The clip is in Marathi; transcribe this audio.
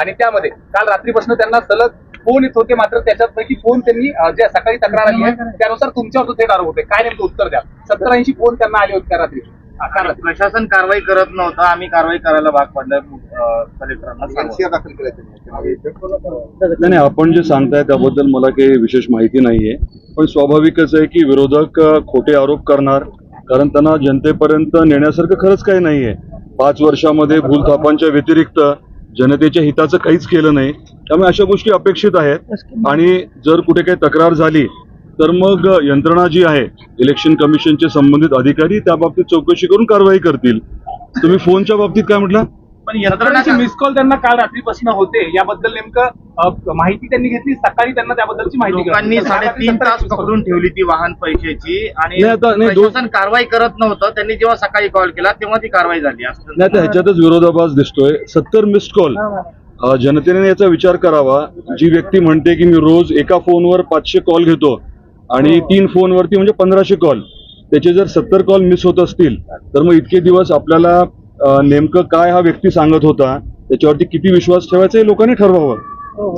आणि त्यामध्ये काल रात्रीपासून त्यांना सलग फोन येत होते मात्र त्याच्यापैकी फोन त्यांनी ज्या सकाळी तक्रार आली आहे त्यानुसार तुमच्यावर थेट आरोप होते काय नेमकं उत्तर द्या सत्तर ऐंशी फोन त्यांना आले होते त्या रात्री. काल रात्री. प्रशासन कारवाई करत नव्हतं आम्ही कारवाई करायला भाग पडलं कलेक्टरांना सांगून. एनसीआर दाखल केला त्यांनी. नाही आपण जे सांगताय त्याबद्दल मला काही विशेष माहिती नाहीये. पण स्वाभाविकच आहे की विरोधक खोटे आरोप करणार कारण त्यांना जनतेपर्यंत नेण्यासारखं खरंच काही नाहीये. पाच वर्षामध्ये भूलथापांच्या व्यतिरिक्त जनतेच्या हिताचं काहीच केलं नाही. त्यामुळे अशा गोष्टी अपेक्षित आहेत. आणि जर कुठे काही तक्रार झाली तर मग यंत्रणा जी आहे इलेक्शन कमिशनचे संबंधित अधिकारी त्या बाबतीत चौकशी करून कारवाई करतील. तुम्ही फोनच्या बाबतीत काय म्हटलं? पण यंत्रणा यंत्रणाची मिस कॉल त्यांना काल रात्रीपासून होते. याबद्दल नेमकं माहिती त्यांनी घेतली सकाळी त्यांना त्याबद्दलची माहिती लोकांनी. साडेतीन तास. पकडून ठेवली ती वाहन पैशाची आणि दोन- प्रशासन कारवाई करत नव्हतं. त्यांनी जेव्हा सकाळी कॉल केला तेव्हा ती कारवाई झाली. नाही तर ह्याच्यातच विरोधाभास दिसतोय. सत्तर मिस्ड कॉल जनतेने याचा विचार करावा. जी व्यक्ती म्हणते की मी रोज एका फोनवर पाचशे कॉल घेतो आणि तीन फोनवरती म्हणजे पंधराशे कॉल त्याचे जर सत्तर कॉल मिस होत असतील तर मग इतके दिवस आपल्याला नेमकं काय हा व्यक्ती सांगत होता? त्याच्यावरती किती विश्वास ठेवायचा हे लोकांनी ठरवावं. हो, हो.